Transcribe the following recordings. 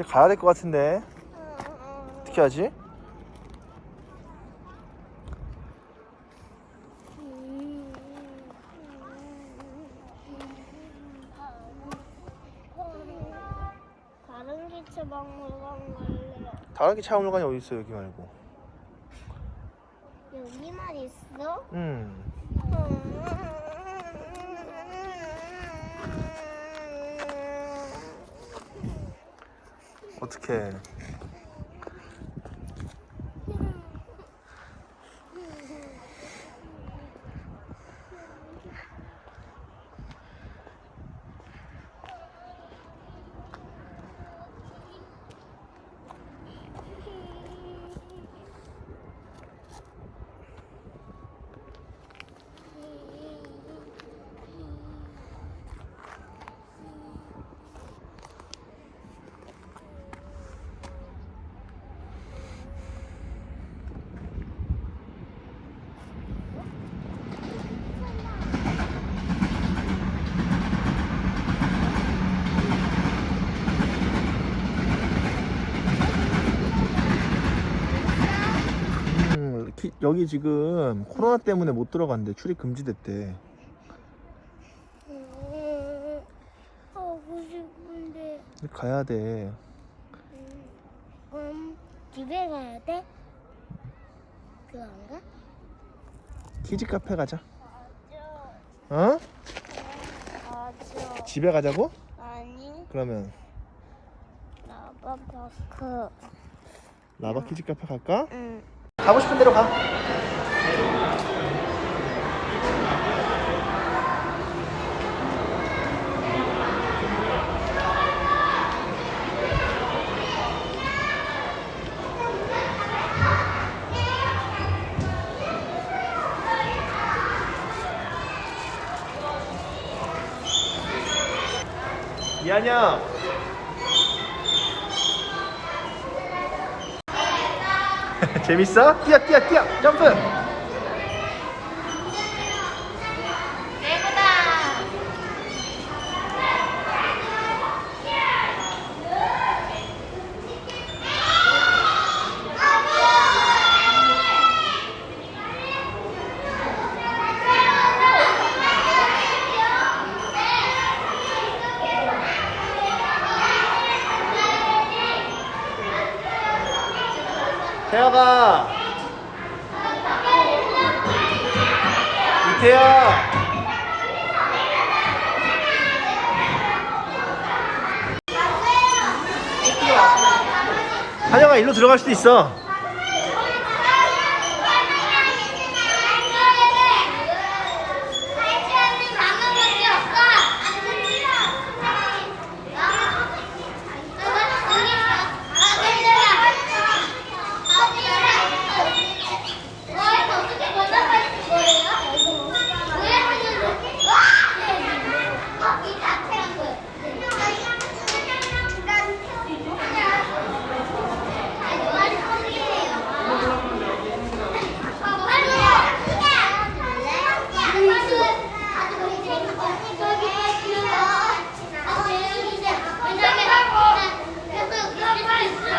이제 가야 될 것 같은데 어떻게 하지? 다른 기체 박물관 갈래요. 다른 기차 박물관이 어디 있어 여기 말고? 여기만 있어? 음. 어떻게? 음, 키- 여기 지금 코로나 때문에 못 들어간대. 출입 금지됐대. 하고 싶은데 가야 돼. 음, 집에 가야 돼? 그런가? 키즈 카페 가자. 어? 맞아. 집에 가자고? 아니, 그러면 라바바크. 라바 키즈 카페 갈까? 응. 가고 싶은 대로 가. 이한 재밌어? 뛰어 뛰어 뛰어 점프 태혁아 이태혁 한영아 일로 들어갈 수도 있어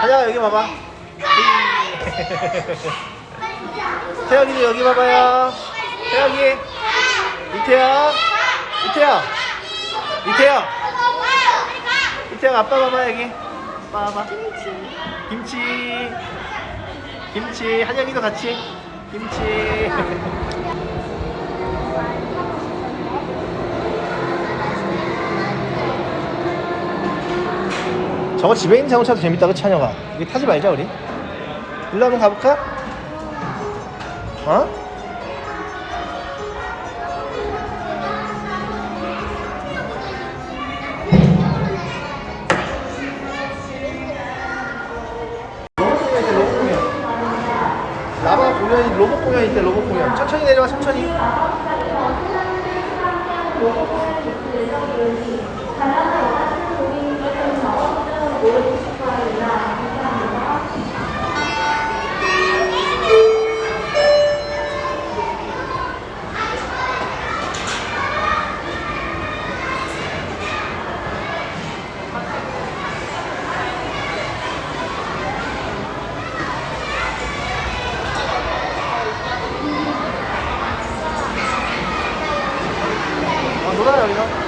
한영아 여기 봐봐 태혁이도 여기 봐봐요 태혁이 이태혁 이태혁 이태혁 이태혁 아빠 봐봐 여기 아빠 봐봐 김치. 김치. 한영이도 같이. 김치. 저거 집에 있는 자동차도 재밌다 그치 한영아. 이거 타지 말자 우리. 일로 한번 가볼까? 어? 공연이 로봇 공연일 때 로봇 공연. 천천히 내려와 천천히. 네. 놀아요, 이거.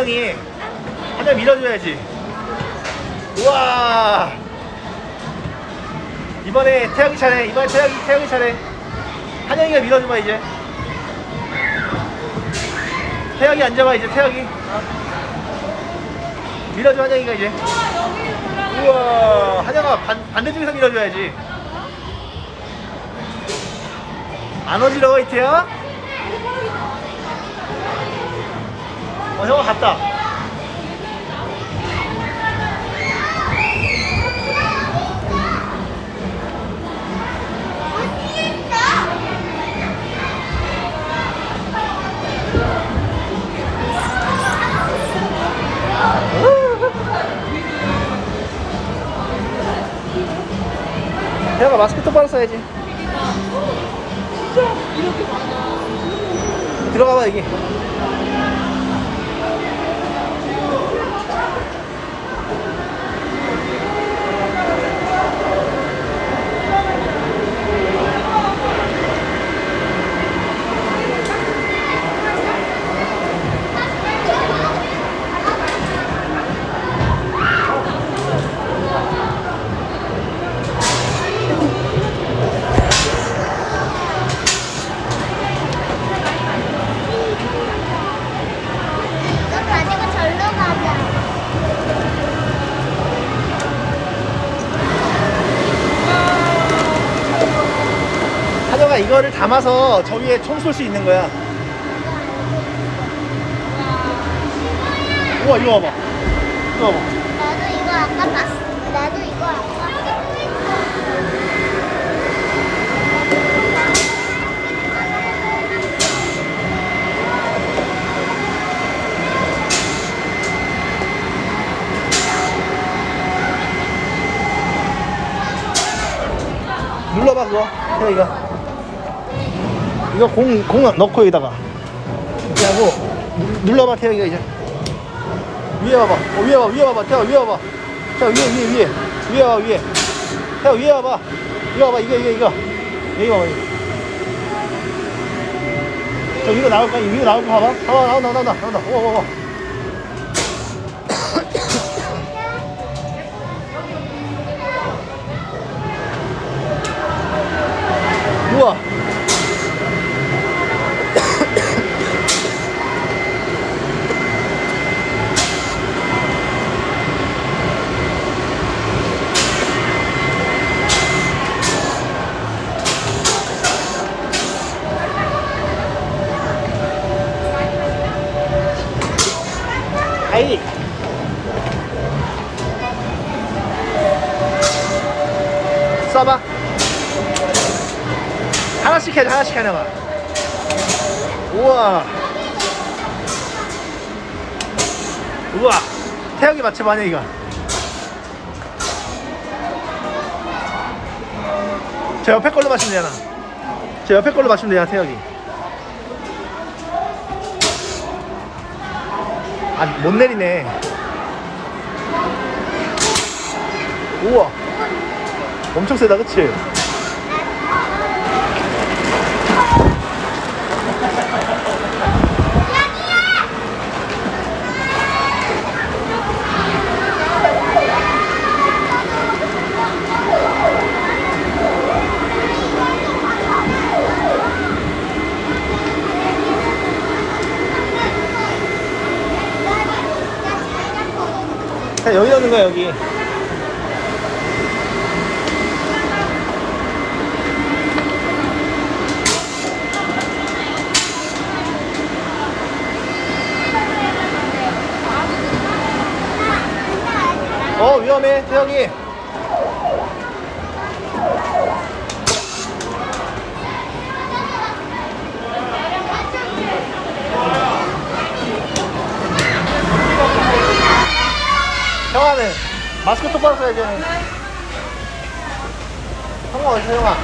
명이 한 명 밀어줘야지. 우와! 이번에 태영이 차례 이번에 태영이 태영이 차례. 한영이가 밀어줘봐 이제. 태영이 앉아봐 이제 태영이. 밀어줘 한영이가 이제. 우와! 한영아 반, 반대쪽에서 밀어줘야지. 안 어지러워 이태야? 어 형아 갔다. 태영아 마스크 똑바로 써야지. 들어가봐 여기 이거를 담아서 저 위에 총 쏠 수 있는 거야 우와 이거 봐봐 이거 봐봐 나도 이거 아까 봤어. 나도 이거 아까. 눌러봐 그거 태영이가 이거 공, 공 넣고 여기다가. 이렇게 하고 누- 눌러봐 태영이가 이제. 위에 봐봐. 어, 위에 봐봐 위에 봐봐. 태영 위에 봐봐. 태영 위에 위에 위에. 위에 봐봐 위에. 태영 위에 봐봐. 이거 봐봐. 이거 이거 이거. 여기 봐봐 여기. 저 위로 나올 거야 위로 나올 거 봐봐. 봐봐 나온다 나온다 나온다. 우와 우 하나씩 하나가. 우와. 우와. 태혁이 맞춰봐, 이거. 저 옆에 걸로 맞추면 되잖아. 저 옆에 걸로 맞추면 되잖아, 태혁이. 아, 못 내리네. 우와. 엄청 세다, 그치? 자, 여기 넣는 거야, 여기. 어, 위험해, 태영이. 형아는 마스크 똑바로 써야지. 형아 어디서 형아?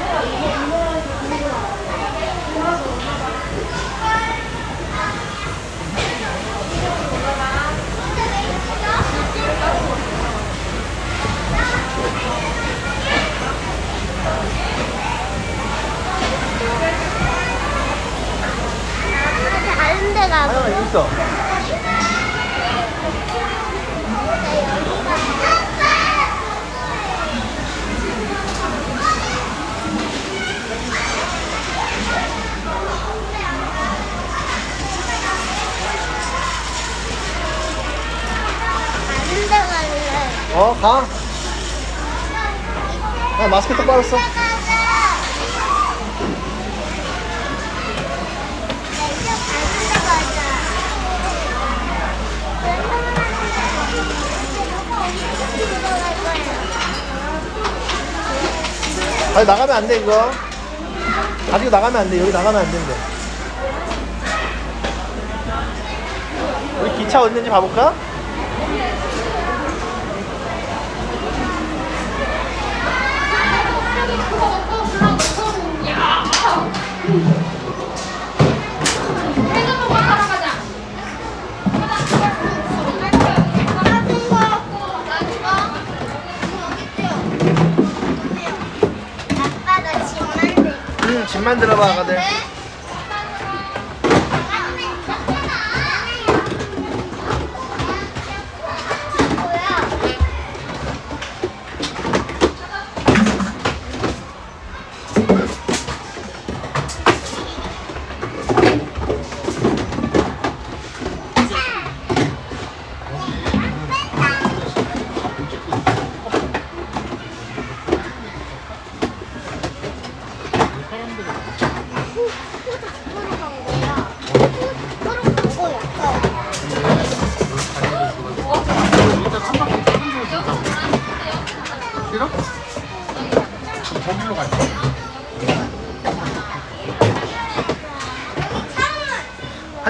다른 데 가고. 형아 여기 있어. 다른 데 갈래. 어, 가. 야, 마스크 똑바로 써. 아니, 나가면 안 돼, 이거. 가지고 나가면 안 돼. 여기 나가면 안 된대. 우리 기차 어디 있는지 봐볼까? 집 만들어봐, 아가들.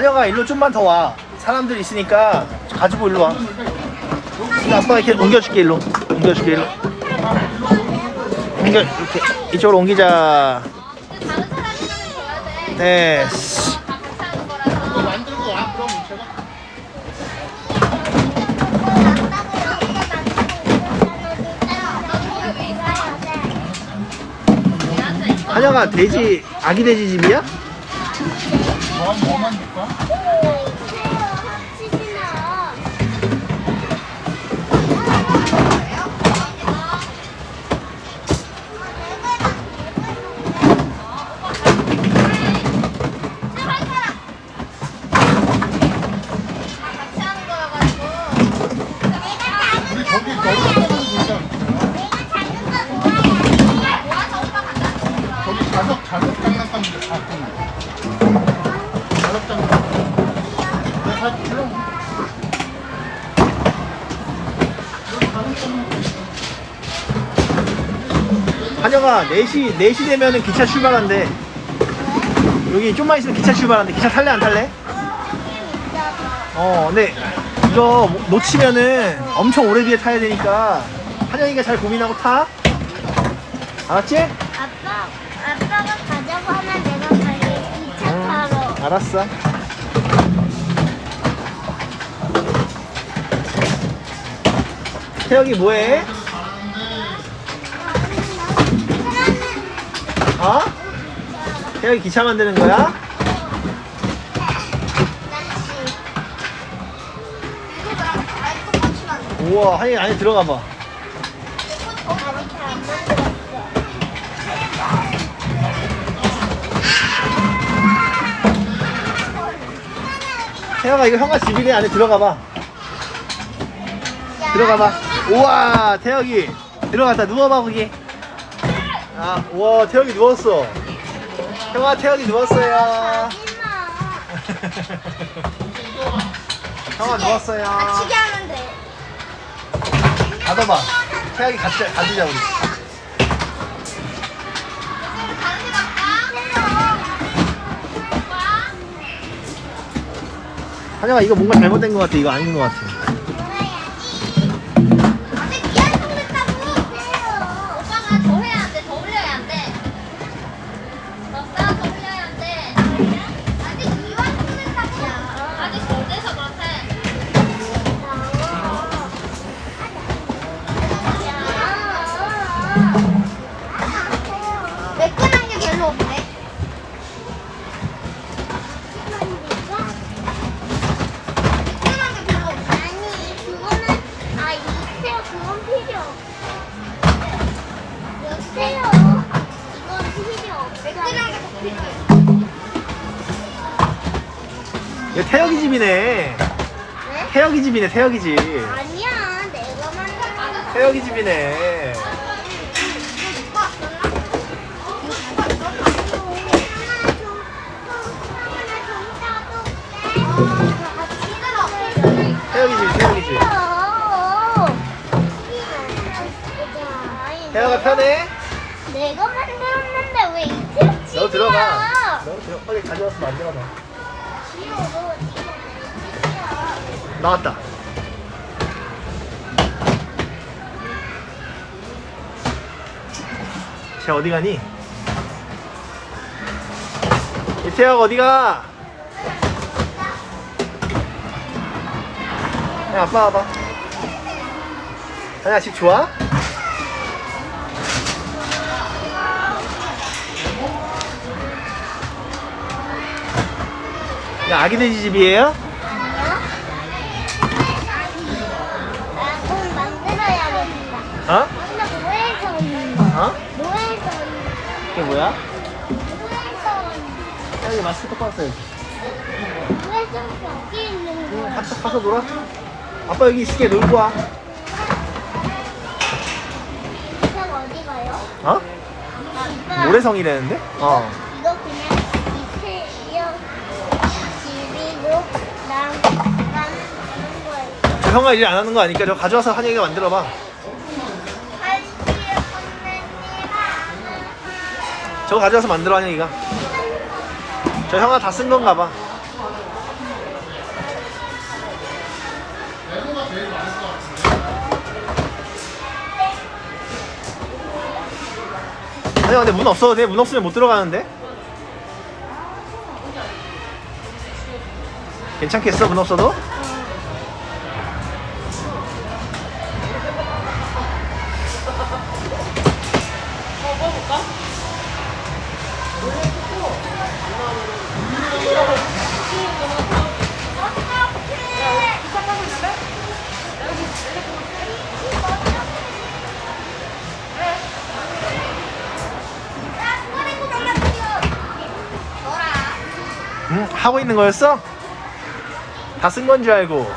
한영아, 일로 좀만 더 와. 사람들 있으니까 가지고 일로 와. 아빠가 이렇게 옮겨줄게, 일로. 옮겨줄게, 일로. 옮겨, 이렇게. 이쪽으로 옮기자. 돼. 네. 한영아, 돼지, 아기 돼지 집이야? 4시 4시 되면은 기차 출발한대 여기 좀만 있으면 기차 출발한대 기차 탈래 안 탈래? 어 근데 이거 놓치면은 엄청 오래 뒤에 타야 되니까 한영이가 잘 고민하고 타 알았지? 아빠, 아빠가 가자고 하면 내가 갈게. 기차 타러. 알았어 태영이 뭐해? 어? 태영이 기차 만드는 거야? 우와 한영이 안에 들어가 봐. 태영아 이거 형아 집이래 안에 들어가 봐 들어가 봐 우와 태영이 들어갔다 누워봐 거기 아 우와 태영이 누웠어. 형아 태영이 누웠어요. 형아 누웠어요. 치게 하면 돼. 가둬봐. 태영이 가자 가두자 우리? 한영아 이거 뭔가 잘못된 것 같아. 이거 아닌 것 같아 집이네 태혁이 집 아니야, 내가 만든 태혁이 집이네. 태혁이 집 태혁이 집 태혁아 편해? 내가 만들었는데 왜 이틀 치냐? 너 들어가. 너 들어 빨리 만들어봐 싫어, 너 나왔다 쟤 어디 가니? 이태혁 어디 가? 야 아빠 와봐 아니야 집 좋아? 야 아기 돼지 집이에요? 이게 뭐야? 태혁이 마스크 똑바로 써야지 거? 뭐해서 여기 있는 응, 거야? 가서, 가서 놀아. 아빠 여기 있을게 놀고 와. 이상 어디 가요? 어? 아빠. 모래성이라는데? 어. 이거 그냥 이태요 집이고 난 나는 가는 거예요. 저 형아 일 안 하는 거 아니까 저 가져와서 한영이가 만들어봐. 저거 가져와서 만들어 한영이가. 저 형아 다 쓴 건가 봐. 아니야 근데 문 없어도 돼? 문 없으면 못 들어가는데? 괜찮겠어 문 없어도? 있는 거였어? 다 쓴 건 줄 알고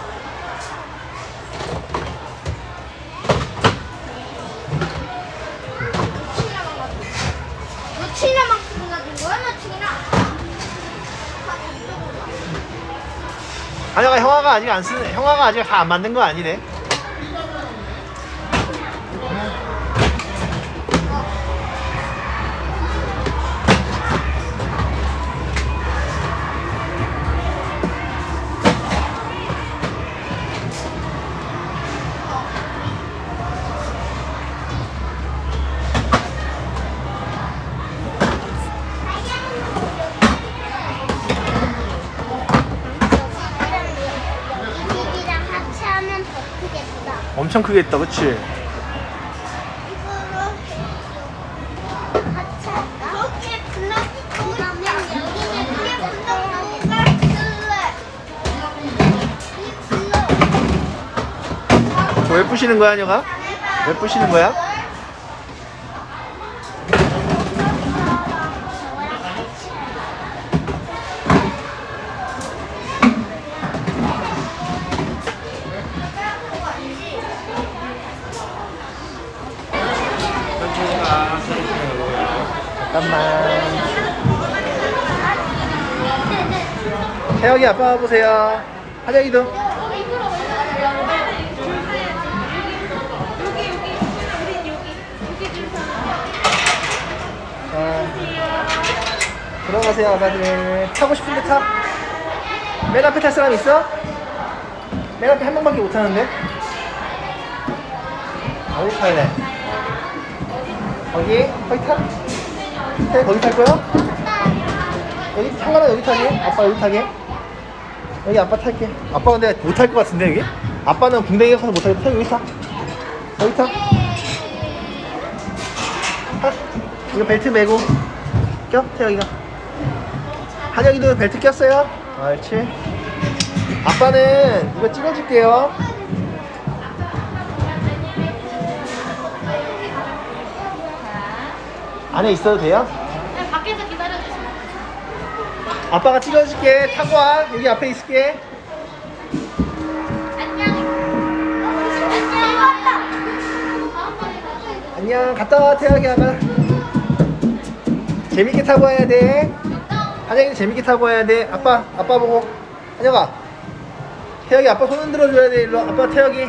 거야? 며칠이나? 아니가 형아가 아직 안 쓰는 형아가 아직 다 안 만든 거 아니래 게 블럭 쓸래 이 블럭 왜 부시는 거야 한영아? 왜 부시는 거야? 태혁이 아빠 보세요 하정이도 자, 들어가세요 아가들 타고 싶은데 타? 맨 앞에 탈 사람 있어? 맨 앞에 한 명밖에 못 타는데? 어디 탈래? 거기? 거기 타? 태 거기 탈 거야? 여기 상관없 여기 타게 아빠 여기 타게 여기 아빠 탈게. 아빠 근데 못 탈 것 같은데 여기? 아빠는 궁뎅이가 커서 못 타겠다 여기 타. 여기 타. 타. 이거 벨트 매고. 껴 태영이가. 한영이도 벨트 꼈어요. 옳지. 아빠는 이거 찍어줄게요. 안에 있어도 돼요? 그냥 밖에서 기다려주시면 아빠가 찍어줄게. 타고 와. 여기 앞에 있을게. 안녕. 갔다 와 태양이 아가. 재밌게 타고 와야 돼. 한영이 재밌게 타고 와야 돼. 아빠 아빠 보고. 한영아 태영이 아빠 손 흔들어 줘야 돼. 일로 와. 아빠 태영이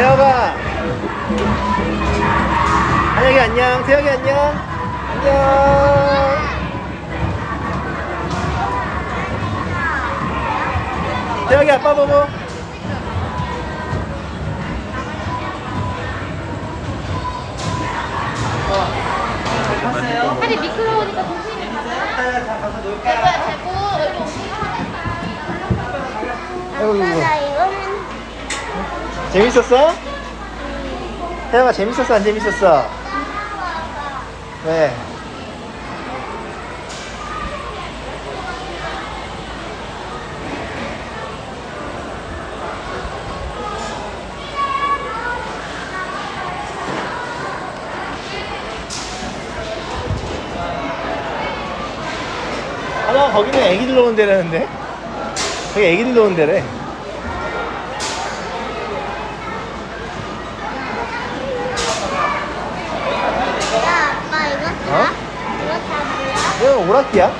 태영아. 한영이 안녕. 태영이 안녕. 안녕. 태영이 아빠 보고. 팔이 미끄러우니까 조심히 가자. 대구야 대구. 여기 아이고, 아빠 이거. 나 재밌었어? 태영아 재밌었어 안 재밌었어? 왜? 하나 거기는 애기들 노는 데라는데? 거기 애기들 노는 데래. 야 아빠 이거 다? 어? 이거 다 오락기야?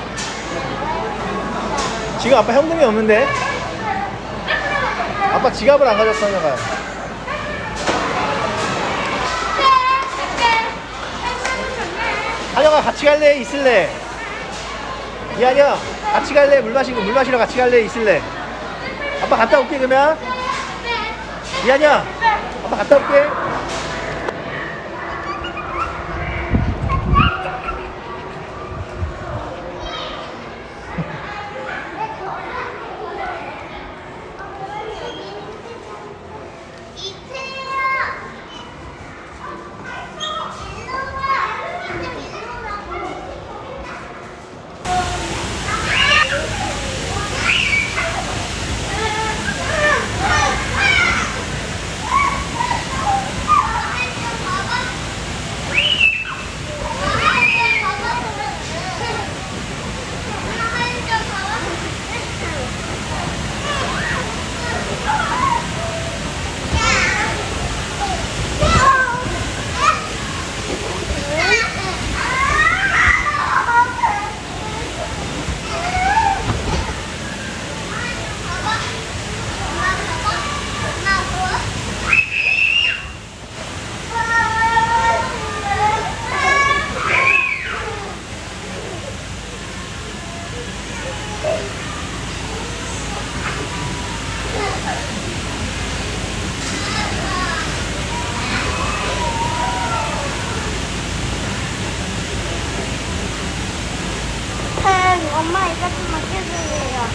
지금 아빠 현금이 없는데? 아빠 지갑을 안 가졌어, 현영아. 한영아 같이 갈래? 있을래? 이한영 같이 갈래? 물 마시고 물 마시러 같이 갈래? 있을래? 아빠 갔다 올게 그러면 이한영 아빠 갔다 올게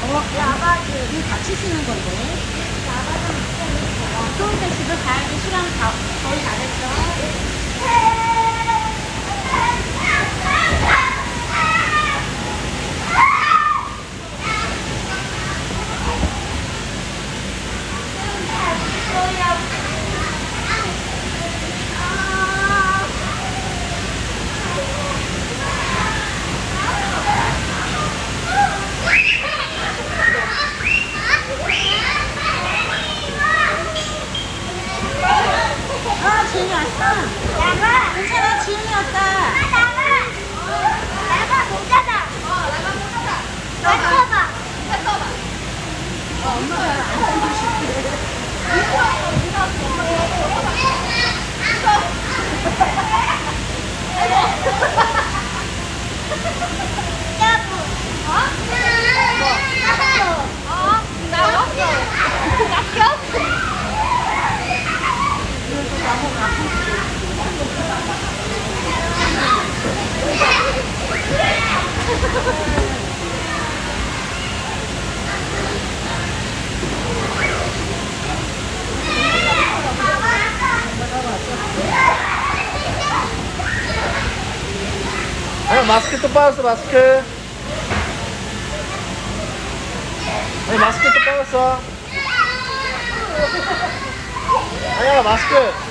어, 야바지. 이거 같이 쓰는 건데. 야바지 어, 그러니까 집에 가야지 시간 다, 거의 다 됐죠? 지은이 왔어. 나가. 괜찮아, 지은이 왔다. 나가. 나가 모자다. 어, 나가 보자. 맞춰봐. 잠깐만. 여보. 어? 어? 나 왔어. 낚여? 아니 마스크 또 빠졌어 마스크. 아니 마스크 또 빠졌어. 아니야 마스크